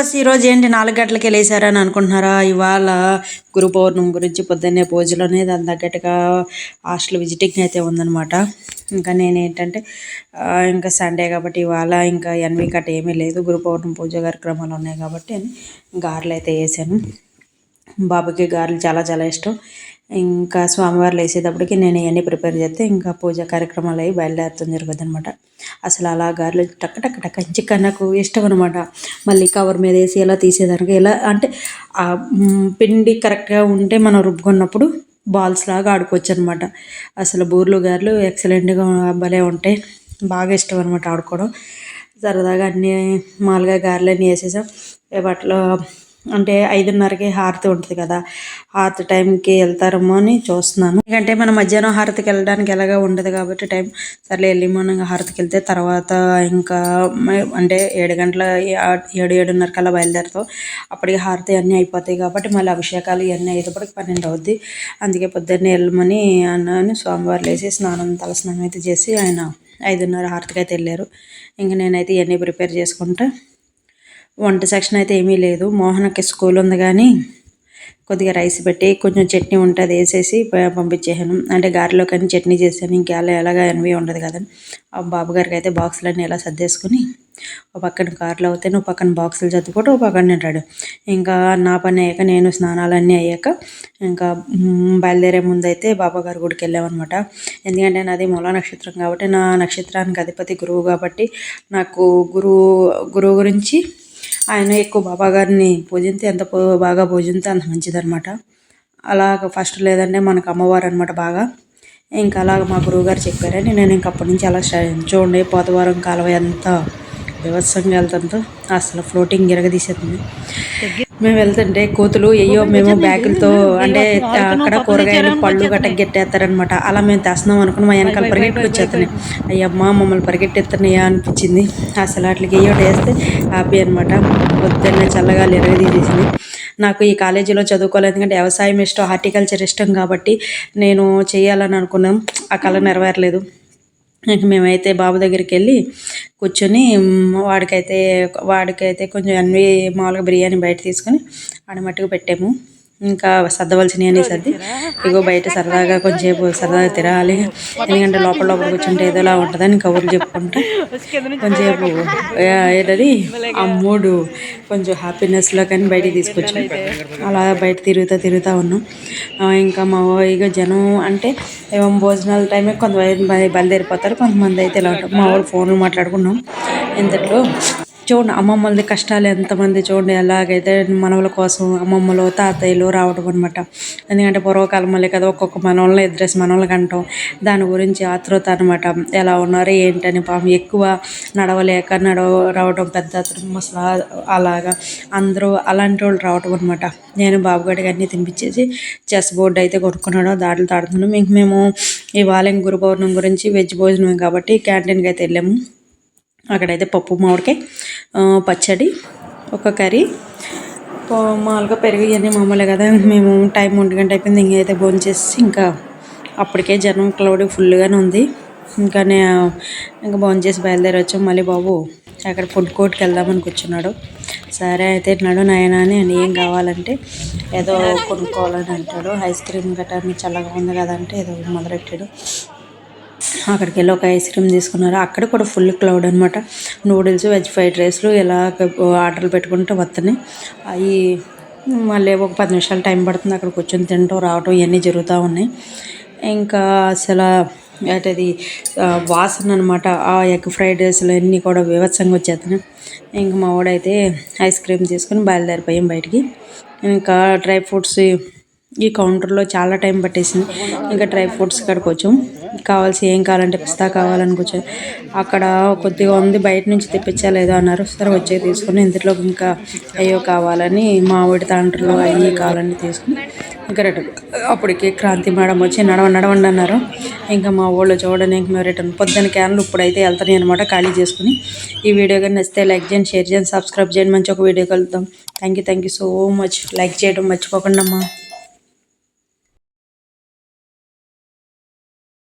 Bus ఈరోజు ఏంటి నాలుగు గంటలకి వెళ్ళేసారని అనుకుంటున్నారా? ఇవాళ గురు పౌర్ణమి గురించి పొద్దున్నే పూజలోనే దాని తగ్గట్టుగా హాస్టల్ విజిటింగ్ అయితే ఉందనమాట ఇంకా నేను ఏంటంటే ఇంకా సండే కాబట్టి ఇవాళ ఇంకా ఎన్వి కట్ ఏమీ లేదు. గురు పౌర్ణమి పూజ కార్యక్రమాలు ఉన్నాయి కాబట్టి అని గారెలు అయితే వేసాను. బాబుకి గారెలు చాలా చాలా ఇష్టం. ఇంకా స్వామివారు వేసేటప్పటికి నేను ఇవన్నీ ప్రిపేర్ చేస్తే ఇంకా పూజ కార్యక్రమాలు అవి బయలుదేరుతుంది జరుగుతుంది అనమాట అసలు అలా గారెలు టక్ టక్ టక్ చిక్క నాకు ఇష్టం అనమాట మళ్ళీ కవర్ మీద వేసి ఎలా తీసేదానికి ఎలా అంటే ఆ పిండి కరెక్ట్గా ఉంటే మనం రుబ్బుకున్నప్పుడు బాల్స్ లాగా ఆడుకోవచ్చు అనమాట అసలు బూర్లు గారెలు ఎక్సలెంట్గా భలే ఉంటాయి. బాగా ఇష్టం అనమాట ఆడుకోవడం. సరదాగా అన్నీ మామూలుగా గారెలన్నీ వేసేసాం. వాటిలో అంటే ఐదున్నరకి హారతి ఉంటుంది కదా. హారతి టైంకి వెళ్తారేమో అని చూస్తున్నాను ఎందుకంటే మనం మధ్యాహ్నం హారతికి వెళ్ళడానికి ఎలాగా ఉండదు కాబట్టి టైం సర్లే ఎర్లీ మార్నింగ్ హారతికి వెళ్తే తర్వాత ఇంకా అంటే ఏడు గంటల ఏడు ఏడున్నరకి అలా బయలుదేరుతాం. అప్పటికి హారతి అన్నీ అయిపోతాయి కాబట్టి మళ్ళీ అభిషేకాలు ఇవన్నీ అయ్యేటప్పటికి పన్నెండు అవుద్ది. అందుకే పొద్దున్నే వెళ్ళమని అన్నాను. స్వామివారు లేచి స్నానం తల స్నానం అయితే చేసి ఆయన ఐదున్నర హారతికి అయితే వెళ్ళారు. ఇంకా నేనైతే ఇవన్నీ ప్రిపేర్ చేసుకుంటా వంట సెక్షన్ అయితే ఏమీ లేదు. మోహనకి స్కూల్ ఉంది కానీ కొద్దిగా రైస్ పెట్టి కొంచెం చట్నీ ఉంటే అది వేసేసి పంపించేసాను అంటే గారెలో కానీ చట్నీ చేశాను. ఇంకా అలా ఎలాగా ఎనవి ఉండదు కదా. ఆ బాబు గారికి అయితే బాక్సులన్నీ ఎలా సర్దేసుకుని ఒక పక్కన కారులో అవుతాను. నువ్వు పక్కన బాక్సులు చదువుకుంటూ ఒక పక్కన తింటాడు ఇంకా నా పని అయ్యాక నేను స్నానాలన్నీ అయ్యాక ఇంకా బయలుదేరే ముందు అయితే బాబా గారి గుడికి వెళ్ళామన్నమాట. ఎందుకంటే నాది మూల నక్షత్రం కాబట్టి నా నక్షత్రానికి అధిపతి గురువు కాబట్టి నాకు గురువు గురువు గురించి ఆయన ఎక్కువ బాబా గారిని పూజిస్తే ఎంత బాగా పూజిస్తే అంత మంచిదనమాట అలాగ ఫస్ట్ లేదంటే మనకు అమ్మవారు అనమాట బాగా. ఇంకా అలాగ మా గురువుగారు చెప్పారని నేను ఇంక అప్పటి నుంచి అలా చూడండి పోతవారం కాలువ ఎంత వ్యవస్థంగా వెళ్తుందో అసలు ఫ్లోటింగ్ ఇరగదీసేస్తుంది మేము వెళ్తుంటే కోతులు అయ్యో మేము బ్యాగులతో అంటే అక్కడ కూరగాయలు పళ్ళు గట్ట గెట్టేస్తారనమాట అలా మేము తెస్తున్నాం అనుకుని మా వెనకాల పరిగెట్టుకొచ్చేస్తున్నాయి అయ్యమ్మ మమ్మల్ని పరిగెట్టేస్తున్నాయా అనిపించింది. అసలు అట్లకి అయ్యో వేస్తే హ్యాపీ అనమాట పొద్దున్నే చల్లగా ఎరగదీసేసింది నాకు ఈ కాలేజీలో చదువుకోలేదు ఎందుకంటే వ్యవసాయం ఇష్టం హార్టికల్చర్ ఇష్టం కాబట్టి నేను చేయాలని అనుకున్నాం. ఆ కళ నెరవేరలేదు. ఇంక మేమైతే బాబు దగ్గరికి వెళ్ళి కూర్చొని వాడికైతే వాడికైతే కొంచెం అన్ని మామూలుగా బిర్యానీ బయట తీసుకొని ఆడ మట్టుకు పెట్టాము. ఇంకా సర్దవలసినవి సర్ది. ఇగో బయట సరదాగా కొంచెంసేపు సరదాగా తిరగాలి ఎందుకంటే లోపల లోపల కూర్చుంటే ఏదోలా ఉంటుందని కబుర్లు చెప్పుకుంటే కొంచెంసేపు ఏంటది? ఆ మూడు కొంచెం హ్యాపీనెస్లో కానీ బయటికి తీసుకొచ్చాం. అలా బయట తిరుగుతూ తిరుగుతూ ఉన్నాం. ఇంకా మా ఇక జనం అంటే ఏమో భోజనాల టైమే కొంతమంది బయ- బయలుదేరిపోతారు. కొంతమంది అయితే ఇలా ఉంటారు. మా వాళ్ళు ఫోన్లు మాట్లాడుకున్నాం. ఇంతట్లో చూడండి అమ్మమ్మలది కష్టాలు ఎంతమంది చూడండి ఎలాగైతే మనవల కోసం అమ్మమ్మలు తాతయ్యలు రావడం అనమాట ఎందుకంటే పూర్వకాలం మళ్ళీ కదా ఒక్కొక్క మనవళ్ళని ఇద్దరేసి మనవలకి అంటాం దాని గురించి ఆతృత అనమాట ఎలా ఉన్నారు ఏంటని పాపం ఎక్కువ నడవలేక నడవ రావడం పెద్ద ముసలా అలాగా. అందరూ అలాంటి వాళ్ళు రావడం అనమాట నేను బాబుగాడికి అన్నీ తినిపించేసి చెస్ బోర్డు అయితే కొనుక్కున్నాడు దాటలు తాడుతున్నాం ఇంక మేము ఇవాళ ఇంక గురు గురించి వెజ్ భోజనం కాబట్టి క్యాంటీన్కి అయితే వెళ్ళాము. అక్కడైతే పప్పు మామిడికాయ పచ్చడి ఒక కర్రీ. మామూలుగా పెరుగు ఇవన్నీ మామూలే కదా. మేము టైం ఒంటి గంట అయిపోయింది ఇంకైతే భోజనం చేసి ఇంకా అప్పటికే జనం క్లౌడ్ ఫుల్గానే ఉంది. ఇంకా నేను ఇంకా భోజనం చేసి బయలుదేరి వచ్చాం మళ్ళీ బాబు అక్కడ ఫుడ్ కోర్ట్కి వెళ్దామని కూర్చున్నాడు. సరే అయితే నడు నాయన అని ఏం కావాలంటే ఏదో కొనుక్కోవాలని అంటాడు. ఐస్ క్రీమ్ గట్రా మీ చల్లగా ఉంది కదా అంటే ఏదో మొదలెట్టాడు. అక్కడికి వెళ్ళి ఒక ఐస్ క్రీమ్ తీసుకున్నారు. అక్కడ కూడా ఫుల్ క్లౌడ్ అనమాట నూడిల్స్ వెజ్ ఫ్రైడ్ రైస్లు ఇలా ఆర్డర్లు పెట్టుకుంటే వస్తున్నాయి అవి మళ్ళీ ఒక పది నిమిషాలు టైం పడుతుంది. అక్కడ కూర్చొని తినటం రావటం ఇవన్నీ జరుగుతూ ఉన్నాయి. ఇంకా అసలు అది వాసన అనమాట ఆ ఎగ్ ఫ్రైడ్ రైస్లు అన్నీ కూడా వివత్సంగా వచ్చేస్తున్నాయి ఇంకా మా వాడైతే ఐస్ క్రీమ్ తీసుకుని బయలుదేరిపోయాం బయటికి. ఇంకా డ్రై ఫ్రూట్స్ ఈ కౌంటర్లో చాలా టైం పట్టేసింది. ఇంకా డ్రై ఫ్రూట్స్ ఇక్కడికి వచ్చాం. కావాల్సి ఏం కావాలంటే పిస్తా కావాలనుకొచ్చాం అక్కడ కొద్దిగా ఉంది బయట నుంచి తెప్పించలేదో అన్నారు. సరే వచ్చే తీసుకుని ఇంతలో ఇంకా అయ్యో కావాలని మామిడి తాండ్రులు అయ్యి కావాలని తీసుకుని ఇంకా రిటర్న్ అప్పటికి క్రాంతి మేడం వచ్చి నడవ నడవండి అన్నారు. ఇంకా మా ఊళ్ళో చూడని ఇంక మేము రిటర్న్ పొద్దున్న క్యాన్లు ఇప్పుడైతే వెళ్తాయి అనమాట ఖాళీ చేసుకుని. ఈ వీడియో కానీ నచ్చితే లైక్ చేయండి షేర్ చేయండి సబ్స్క్రైబ్ చేయండి. మంచి ఒక వీడియో కలుద్దాం. Thank you thank you so much. Like చేయడం మర్చిపోకుండా అమ్మా